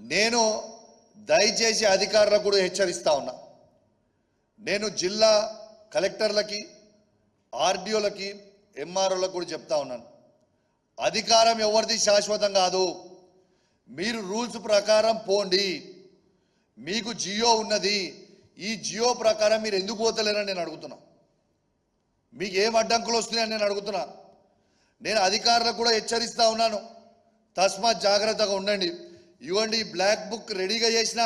నేను దయచేసి అధికారులకు కూడా హెచ్చరిస్తా ఉన్నా. నేను జిల్లా కలెక్టర్లకి ఆర్డీఓలకి ఎంఆర్ఓలకు కూడా చెప్తా ఉన్నాను. అధికారం ఎవరిది శాశ్వతం కాదు. మీరు రూల్స్ ప్రకారం పోండి. మీకు జియో ఉన్నది. ఈ జియో ప్రకారం మీరు ఎందుకు పోతలేరని నేను అడుగుతున్నా. మీకు ఏం అడ్డంకులు వస్తున్నాయని నేను అడుగుతున్నా. నేను అధికారులకు కూడా హెచ్చరిస్తూ ఉన్నాను. తస్మాత్ జాగ్రత్తగా ఉండండి. ఇవ్వండి బ్లాక్ బుక్ రెడీగా చేసిన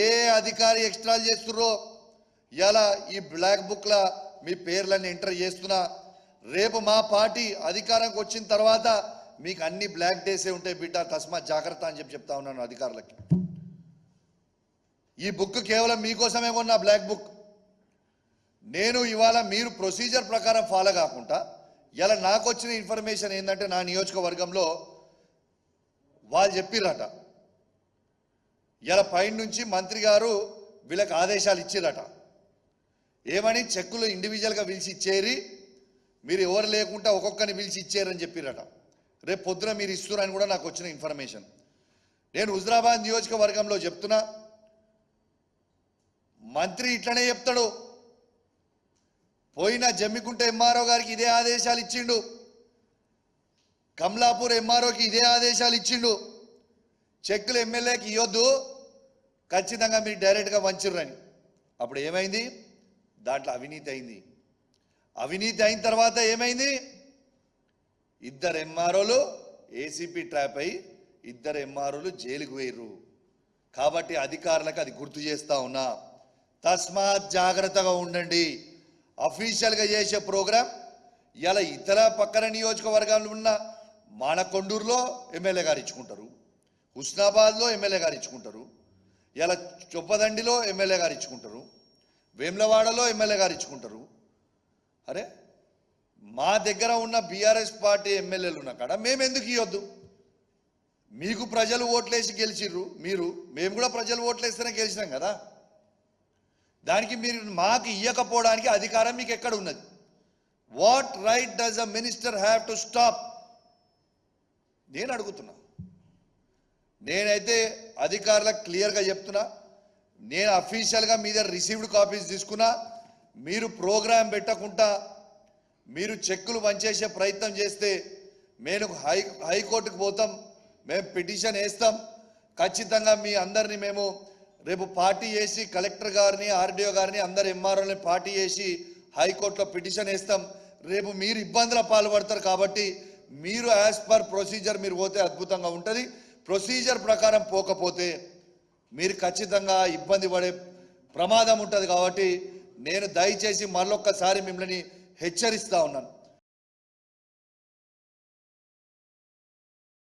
ఏ అధికారి ఎక్స్ట్రాలు చేస్తుర్రో ఇలా ఈ బ్లాక్ బుక్లో మీ పేర్లన్నీ ఎంటర్ చేస్తున్నా రేపు మా పార్టీ అధికారంకి వచ్చిన తర్వాత మీకు అన్ని బ్లాక్ డేసే ఉంటాయి బిడ్డ తస్మా జాగ్రత్త అని చెప్పి చెప్తా ఉన్నాను అధికారులకి. ఈ బుక్ కేవలం మీకోసమే కొన్న బ్లాక్ బుక్ నేను ఇవాళ మీరు ప్రొసీజర్ ప్రకారం ఫాలో కాకుండా ఇలా నాకు వచ్చిన ఇన్ఫర్మేషన్ ఏంటంటే నా నియోజకవర్గంలో వాళ్ళు చెప్పిర్రట. ఇలా పైన నుంచి మంత్రి గారు వీళ్ళకి ఆదేశాలు ఇచ్చిరట ఏమని చెక్కులు ఇండివిజువల్గా పిలిచి ఇచ్చేరి మీరు ఎవరు లేకుండా ఒక్కొక్కరిని పిలిచి ఇచ్చారని చెప్పిరట రేపు పొద్దున మీరు ఇస్తున్నారని కూడా నాకు వచ్చిన ఇన్ఫర్మేషన్ నేను హుజరాబాద్ నియోజకవర్గంలో చెప్తున్నా మంత్రి ఇట్లనే చెప్తాడు. పోయిన జమ్మికుంట ఎంఆర్ఓ గారికి ఇదే ఆదేశాలు ఇచ్చిండు. కమలాపూర్ ఎంఆర్ఓకి ఇదే ఆదేశాలు ఇచ్చిండు. చెక్కులు ఎమ్మెల్యేకి ఇవ్వద్దు ఖచ్చితంగా మీరు డైరెక్ట్గా వంచిర్రని. అప్పుడు ఏమైంది? దాంట్లో అవినీతి అయింది. అవినీతి అయిన తర్వాత ఏమైంది? ఇద్దరు ఎంఆర్ఓలు ఏసీపీ ట్రాప్ అయి ఇద్దరు ఎంఆర్ఓలు జైలుకు వేయరు కాబట్టి అధికారులకు అది గుర్తు చేస్తా ఉన్నా. తస్మాత్ జాగ్రత్తగా ఉండండి. అఫీషియల్గా చేసే ప్రోగ్రాం ఇలా ఇతర పక్కన నియోజకవర్గాలు ఉన్న మానకొండూరులో ఎమ్మెల్యే గారు ఇచ్చుకుంటారు హుస్నాబాద్లో ఎమ్మెల్యే గారు ఇచ్చుకుంటారు ఇలా చొప్పదండిలో ఎమ్మెల్యే గారు ఇచ్చుకుంటారు వేములవాడలో ఎమ్మెల్యే గారు ఇచ్చుకుంటారు. అరే మా దగ్గర ఉన్న బీఆర్ఎస్ పార్టీ ఎమ్మెల్యేలు ఉన్న కాడ మేము ఎందుకు ఇవ్వద్దు మీకు ప్రజలు ఓట్లేసి గెలిచిర్రు మీరు మేము కూడా ప్రజలు ఓట్లేస్తేనే గెలిచినాం కదా. దానికి మీరు మాకు ఇవ్వకపోవడానికి అధికారం మీకు ఎక్కడ ఉన్నది? What right does a minister have to stop నేను అడుగుతున్నా. నేనైతే అధికారులకు క్లియర్గా చెప్తున్నా. నేను అఫీషియల్గా మీ దగ్గర రిసీవ్డ్ కాపీస్ తీసుకున్నా. మీరు ప్రోగ్రాం పెట్టకుండా మీరు చెక్కులు పంచేసే ప్రయత్నం చేస్తే మేము హై హైకోర్టుకు పోతాం. మేము పిటిషన్ వేస్తాం. ఖచ్చితంగా మీ అందరినీ మేము రేపు పార్టీ చేసి కలెక్టర్ గారిని ఆర్డీఓ గారిని అందరు ఎంఆర్ఓని పార్టీ చేసి హైకోర్టులో పిటిషన్ వేస్తాం. రేపు మీరు ఇబ్బందుల పాల్పడతారు కాబట్టి మీరు యాజ్ పర్ ప్రొసీజర్ మీరు పోతే అద్భుతంగా ఉంటుంది. ప్రొసీజర్ ప్రకారం పోకపోతే మీరు ఖచ్చితంగా ఇబ్బంది పడే ప్రమాదం ఉంటుంది కాబట్టి నేను దయచేసి మరొక్కసారి మిమ్మల్ని హెచ్చరిస్తూ ఉన్నాను.